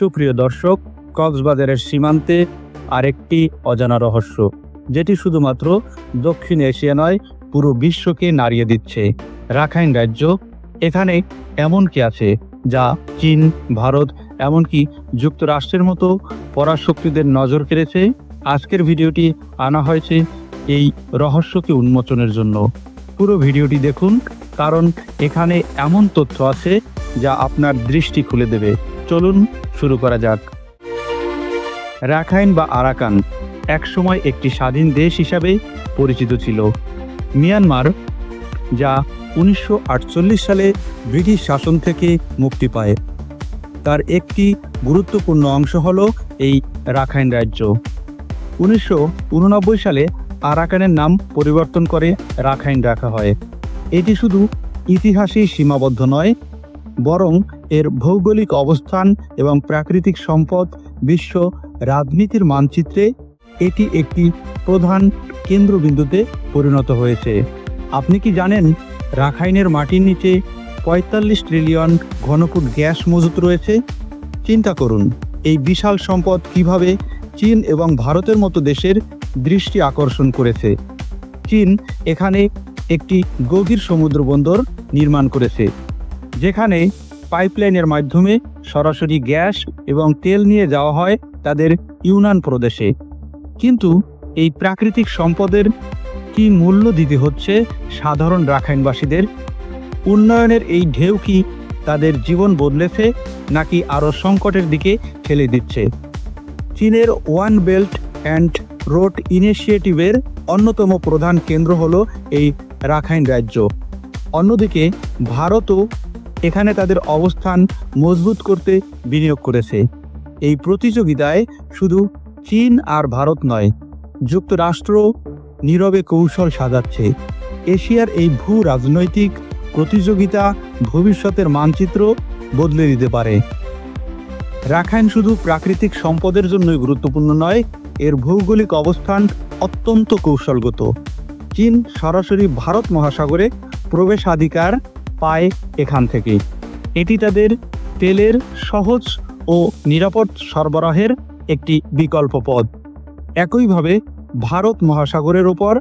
সুপ্রিয় দর্শক, কক্সবাজারের সীমান্তে আরেকটি অজানা রহস্য, যেটি শুধুমাত্র দক্ষিণ এশিয়া নয়, পুরো বিশ্বকে নাড়িয়ে দিচ্ছে। রাখাইন রাজ্য এখানে এমন কি আছে, যা চীন, ভারত, এমনকি যুক্তরাষ্ট্রের মতো পরাশক্তিদের নজর কেড়েছে। আজকের ভিডিওটি আনা হয়েছে এই রহস্যকে উন্মোচনের জন্য। পুরো ভিডিওটি দেখুন, কারণ এখানে এমন তথ্য আছে যা আপনার দৃষ্টি খুলে দেবে। চলুন শুরু করা যাক। রাখাইন বা আরাকান একসময় একটি স্বাধীন দেশ হিসাবে পরিচিত ছিল। মিয়ানমার, যা উনিশশো আটচল্লিশ সালে ব্রিটিশ শাসন থেকে মুক্তি পায়। তার একটি গুরুত্বপূর্ণ অংশ হল এই রাখাইন রাজ্য। উনিশশো উননব্বই সালে আরাকানের নাম পরিবর্তন করে রাখাইন রাখা হয়। এটি শুধু ইতিহাসেই সীমাবদ্ধ নয় বরং এর ভৌগোলিক অবস্থান এবং প্রাকৃতিক সম্পদ বিশ্ব রাজনীতির মানচিত্রে এটি একটি প্রধান কেন্দ্রবিন্দুতে পরিণত হয়েছে। আপনি কি জানেন রাখাইনের মাটির নিচে পঁয়তাল্লিশ ট্রিলিয়ন ঘনফুট গ্যাস মজুত রয়েছে? চিন্তা করুন, এই বিশাল সম্পদ কীভাবে চীন এবং ভারতের মতো দেশের দৃষ্টি আকর্ষণ করেছে? চীন এখানে একটি গভীর সমুদ্র বন্দর নির্মাণ করেছে। যেখানে পাইপলাইনের মাধ্যমে সরাসরি গ্যাস এবং তেল নিয়ে যাওয়া হয় তাদের ইউনান প্রদেশে। কিন্তু এই প্রাকৃতিক সম্পদের কি মূল্য দিতে হচ্ছে সাধারণ রাখাইনবাসীদের? উন্নয়নের এই ঢেউ কি তাদের জীবন বদলেছে নাকি আরও সংকটের দিকে ঠেলে দিচ্ছে? চীনের ওয়ান বেল্ট অ্যান্ড রোড ইনিশিয়েটিভের অন্যতম প্রধান কেন্দ্র হলো এই রাখাইন রাজ্য। অন্যদিকে ভারতও এখানে তাদের অবস্থান মজবুত করতে বিনিয়োগ করেছে। এই প্রতিযোগিতায় শুধু চীন আর ভারত নয়, যুক্তরাষ্ট্র নীরবে কৌশল সাজাচ্ছে। এশিয়ার এই ভূ রাজনৈতিক প্রতিযোগিতা ভবিষ্যতের মানচিত্র বদলে দিতে পারে। রাখাইন শুধু প্রাকৃতিক সম্পদের জন্যই গুরুত্বপূর্ণ নয়, এর ভৌগোলিক অবস্থান অত্যন্ত কৌশলগত। চীন সরাসরি ভারত মহাসাগরে প্রবেশাধিকার পায় এখান থেকে এটি তাদের তেলের সহজ ও নিরাপদ সরবরাহের একটি বিকল্প পথ। একইভাবে ভারত মহাসাগরের ওপর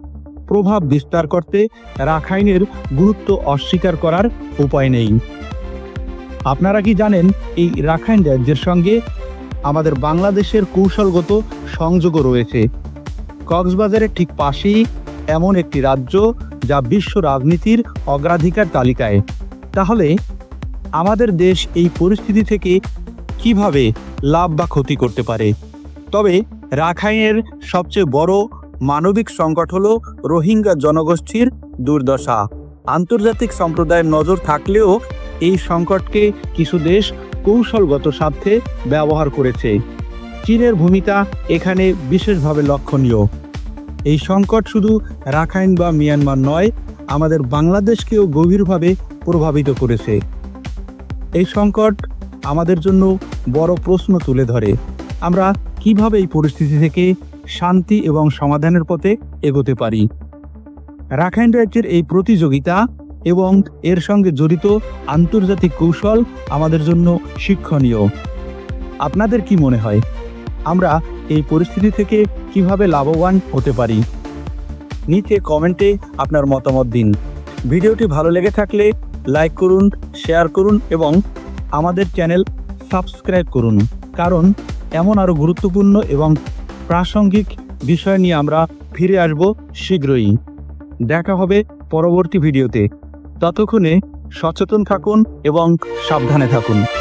প্রভাব বিস্তার করতে রাখাইনের গুরুত্ব অস্বীকার করার উপায় নেই। আপনারা কি জানেন এই রাখাইন রাজ্যের সঙ্গে আমাদের বাংলাদেশের কৌশলগত সংযোগও রয়েছে? কক্সবাজারের ঠিক পাশেই এমন একটি রাজ্য যা বিশ্ব রাজনীতির অগ্রাধিকার তালিকায়। তাহলে আমাদের দেশ এই পরিস্থিতি থেকে কীভাবে লাভ বা ক্ষতি করতে পারে? তবে রাখাইনের সবচেয়ে বড় মানবিক সংকট হল রোহিঙ্গা জনগোষ্ঠীর দুর্দশা। আন্তর্জাতিক সম্প্রদায়ের নজর থাকলেও এই সংকটকে কিছু দেশ কৌশলগত স্বার্থে ব্যবহার করেছে। চীনের ভূমিকা এখানে বিশেষভাবে লক্ষণীয়। এই সংকট শুধু রাখাইন বা মিয়ানমার নয়, আমাদের বাংলাদেশকেও গভীরভাবে প্রভাবিত করেছে। এই সংকট আমাদের জন্য বড় প্রশ্ন তুলে ধরে। আমরা কীভাবে এই পরিস্থিতি থেকে শান্তি এবং সমাধানের পথে এগোতে পারি? রাখাইন রাজ্যের এই প্রতিযোগিতা এবং এর সঙ্গে জড়িত আন্তর্জাতিক কৌশল আমাদের জন্য শিক্ষণীয়। আপনাদের কি মনে হয়? আমরা এই পরিস্থিতি থেকে কীভাবে লাভবান হতে পারি? নিচে কমেন্টে আপনার মতামত দিন। ভিডিওটি ভালো লেগে থাকলে লাইক করুন, শেয়ার করুন এবং আমাদের চ্যানেল সাবস্ক্রাইব করুন। কারণ এমন আরও গুরুত্বপূর্ণ এবং প্রাসঙ্গিক বিষয় নিয়ে আমরা ফিরে আসব শীঘ্রই। দেখা হবে পরবর্তী ভিডিওতে। ততক্ষণে সচেতন থাকুন এবং সাবধানে থাকুন।